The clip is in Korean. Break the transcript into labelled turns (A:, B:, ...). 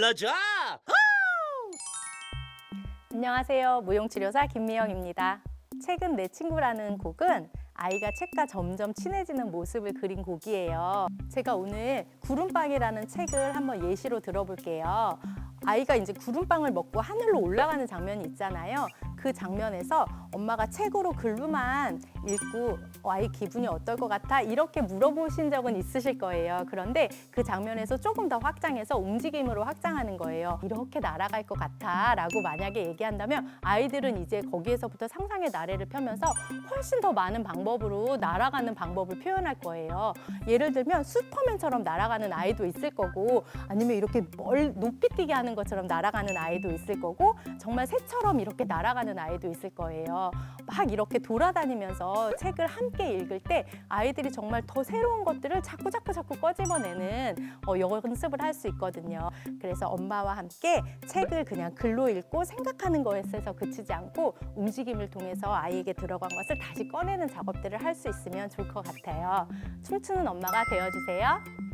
A: 가자.
B: 안녕하세요. 무용치료사 김미영입니다. 최근 내 친구라는 곡은 아이가 책과 점점 친해지는 모습을 그린 곡이에요. 제가 오늘 구름빵이라는 책을 한번 예시로 들어볼게요. 아이가 이제 구름빵을 먹고 하늘로 올라가는 장면이 있잖아요. 그 장면에서 엄마가 책으로 글로만 읽고 어, 아이 기분이 어떨 것 같아? 이렇게 물어보신 적은 있으실 거예요. 그런데 그 장면에서 조금 더 확장해서 움직임으로 확장하는 거예요. 이렇게 날아갈 것 같아 라고 만약에 얘기한다면 아이들은 이제 거기에서부터 상상의 나래를 펴면서 훨씬 더 많은 방법으로 날아가는 방법을 표현할 거예요. 예를 들면 슈퍼맨처럼 날아가는 아이도 있을 거고 아니면 이렇게 멀 높이 뛰게 하는 것처럼 날아가는 아이도 있을 거고 정말 새처럼 이렇게 날아가 는 아이도 있을 거예요. 막 이렇게 돌아다니면서 책을 함께 읽을 때 아이들이 정말 더 새로운 것들을 자꾸 자꾸 자꾸 꺼집어내는 어, 연습을 할 수 있거든요. 그래서 엄마와 함께 책을 그냥 글로 읽고 생각하는 것에서 그치지 않고 움직임을 통해서 아이에게 들어간 것을 다시 꺼내는 작업들을 할 수 있으면 좋을 것 같아요. 춤추는 엄마가 되어주세요.